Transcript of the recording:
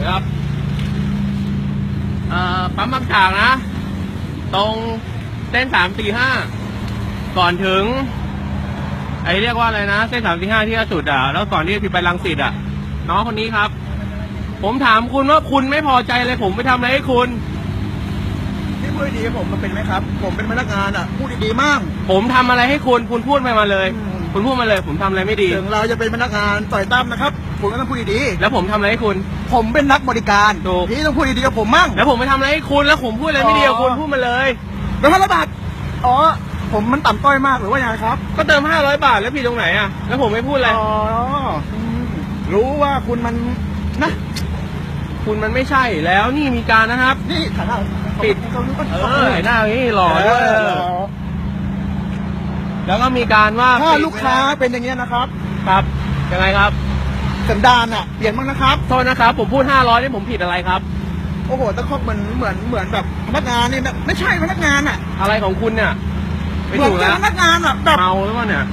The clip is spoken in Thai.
นะครับเอ่อปั๊มบางจากนะ ตรงเส้นสามสี่ห้าก่อนถึง ไอ้เรียกว่าอะไรนะ เส้นสามสี่ห้าที่สุดอะ แล้วก่อนที่จะไปรังสิตอะ น้องคนนี้ครับ ผมถามคุณว่าคุณไม่พอใจเลยผมไปทำอะไรให้คุณ ที่พูดดีๆกับผมมันเป็นไหมครับ ผมเป็นพนักงานอะ พูดดีๆมั่งผมทำอะไรให้คุณ คุณพูดมามาเลย อืม คุณพูดมาเลย ผมทำอะไรไม่ดี ถึงเราจะเป็นพนักงานต่อยตั้มนะครับคุณก็ต้องพูดดีแล้วผมทำอะไรให้คุณๆ ผมเป็นนักบริการถูกพี่ต้องพูดดีๆกับผมมั่ง แล้วผมไปทำอะไรให้คุณแล้วผมพูดอะไรไม่ดีกับคุณอ๋อพูดมาเลย แล้วพันละบาทอ๋อ ผมมันต่ำต้อยมากหรือว่ายังไงครับ ก็เติมห้าร้อยบาทแล้วผิดตรงไหนอะ แล้วผมไม่พูดอะไร อ๋ออืมรู้ว่าคุณมันนะ คุณมันไม่ใช่แล้วนี่มีการนะครับ นี่ถ่ายหน้าปิด เขารู้เออไหนหน้าอย่างนี้หล่อเอด้วยอแล้วก็มีการว่าถ้าปิดลูกค้าเป็นอย่างเงี้ยนะครับ ครับยังไงครับ สันดานอะเปลี่ยนบ้างนะครับ โทษนะครับ ผมพูดห้าร้อยนี่ผมผิดอะไรครับ โอ้โหตะคอกเหมือนเหมือนเหมือนแบบพนักงานนี่แบบไม่ใช่พนักงานอะอะไรของคุณเนี่ยไม่เหมือนถูกเป็แล้นวพนักงานอะแบบ เมาหรือเปล่าเนี่ย